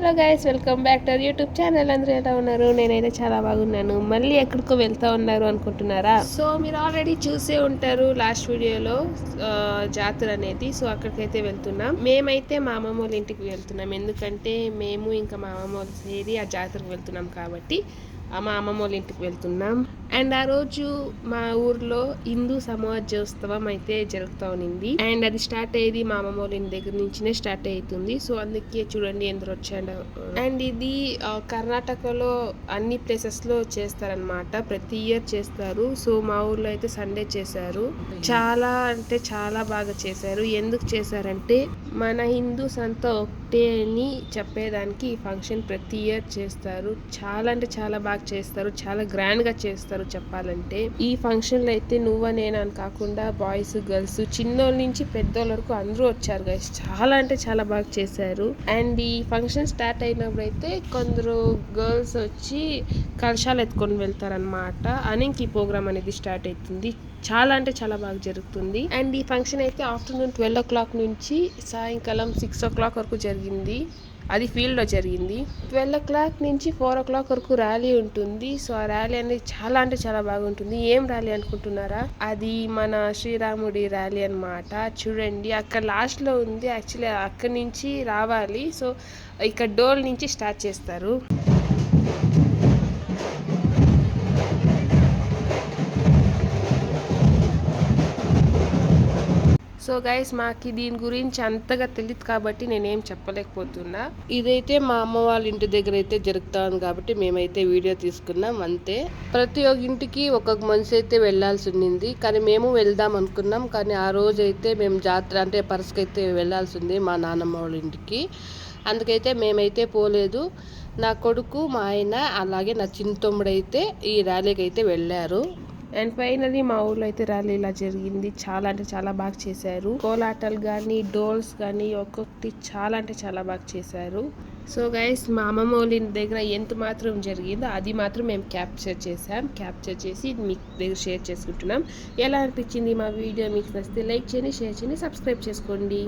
Hello guys welcome back to YouTube channel అందరూ ఎలా ఉన్నారు? నేనైతే చాలా బాగున్నాను. మళ్ళీ ఎక్కడికో వెళ్తా ఉన్నారు అనుకుంటున్నారా? సో మీరు ఆల్రెడీ చూసే ఉంటారు లాస్ట్ వీడియోలో జాతర అనేది. సో అక్కడికైతే వెళ్తున్నాం. మేమైతే మా అమ్మమ్మ వాళ్ళ ఇంటికి వెళ్తున్నాం. ఎందుకంటే మేము ఇంకా మా అమ్మమ్మ వాళ్ళు సేరి ఆ జాతరకు వెళ్తున్నాం కాబట్టి ఆ మా అమ్మమ్మ వాళ్ళ ఇంటికి వెళ్తున్నాం. అండ్ ఆ రోజు మా ఊర్లో హిందూ సమాజోత్సవం అయితే జరుగుతూ ఉన్నింది అండ్ అది స్టార్ట్ అయ్యేది మా అమ్మమ్మ వాళ్ళ ఇంటి దగ్గర నుంచినే స్టార్ట్ అవుతుంది. సో అందుకే చూడండి ఎందరు వచ్చాడు అండ్ ఇది కర్ణాటకలో అన్ని ప్లేసెస్లో చేస్తారనమాట ప్రతి ఇయర్ చేస్తారు. సో మా ఊర్లో అయితే సండే చేశారు. చాలా అంటే చాలా బాగా చేశారు. ఎందుకు చేశారంటే మన హిందూస్ అంతా ఒకటే అని చెప్పేదానికి ఈ ఫంక్షన్ ప్రతి ఇయర్ చేస్తారు. చాలా అంటే చాలా బాగా చేస్తారు. చాలా గ్రాండ్గా చేస్తారు చెప్పాలంటే ఈ ఫంక్షన్లో అయితే నువ్వు అని కాకుండా బాయ్స్ గర్ల్స్ చిన్నోళ్ళ నుంచి పెద్దోళ్ళ వరకు అందరూ వచ్చారు గైస్ చాలా అంటే చాలా బాగా చేశారు. అండ్ ఈ ఫంక్షన్ స్టార్ట్ అయినప్పుడు అయితే కొందరు గర్ల్స్ వచ్చి కలశాలు ఎత్తుకొని వెళ్తారనమాట అని ఇంక ఈ ప్రోగ్రామ్ అనేది స్టార్ట్ అవుతుంది. చాలా అంటే చాలా బాగా జరుగుతుంది. అండ్ ఈ ఫంక్షన్ అయితే ఆఫ్టర్నూన్ ట్వెల్వ్ ఓ క్లాక్ నుంచి సాయంకాలం సిక్స్ ఓ క్లాక్ వరకు జరిగింది. అది ఫీల్డ్లో జరిగింది. ట్వెల్వ్ ఓ క్లాక్ నుంచి ఫోర్ ఓ క్లాక్ వరకు ర్యాలీ ఉంటుంది. సో ఆ ర్యాలీ అనేది చాలా అంటే చాలా బాగుంటుంది. ఏం ర్యాలీ అనుకుంటున్నారా? అది మన శ్రీరాముడి ర్యాలీ అన్నమాట. చూడండి అక్కడ లాస్ట్లో ఉంది. యాక్చువల్లీ అక్కడి నుంచి రావాలి. సో ఇక్కడ డోల్ నుంచి స్టార్ట్ చేస్తారు. సో గైస్ మాకు దీని గురించి అంతగా తెలియదు కాబట్టి నేనేం చెప్పలేకపోతున్నా. ఇదైతే మా అమ్మ వాళ్ళ ఇంటి దగ్గర అయితే జరుగుతా ఉంది కాబట్టి మేమైతే వీడియో తీసుకున్నాం అంతే. ప్రతి ఒక్క ఇంటికి ఒక్కొక్క మనిషి అయితే వెళ్ళాల్సి ఉండింది కానీ మేము వెళ్దాం అనుకున్నాం. కానీ ఆ రోజు అయితే మేము జాతర అంటే పరసకైతే వెళ్ళాల్సి ఉంది మా నాన్నమ్మ వాళ్ళ ఇంటికి. అందుకైతే మేమైతే పోలేదు. నా కొడుకు మా ఆయన అలాగే నా చిన్న తమ్ముడైతే ఈ ర్యాలీకి అయితే వెళ్ళారు. అండ్ ఫైనలీ మా ఊర్లో అయితే ర్యాలీ ఇలా జరిగింది. చాలా అంటే చాలా బాగా చేశారు. కోలాటలు కానీ డోల్స్ కానీ ఒక్కొక్కటి చాలా అంటే చాలా బాగా చేశారు. సో గైస్ మా అమ్మమ్మ వాళ్ళ ఇంటి దగ్గర ఎంత మాత్రం జరిగిందో అది మాత్రం మేము క్యాప్చర్ చేసాం క్యాప్చర్ చేసి మీకు దగ్గర షేర్ చేసుకుంటున్నాం. ఎలా అనిపించింది మా వీడియో? మీకు నచ్చితే లైక్ చేయండి షేర్ చేయండి సబ్స్క్రైబ్ చేసుకోండి.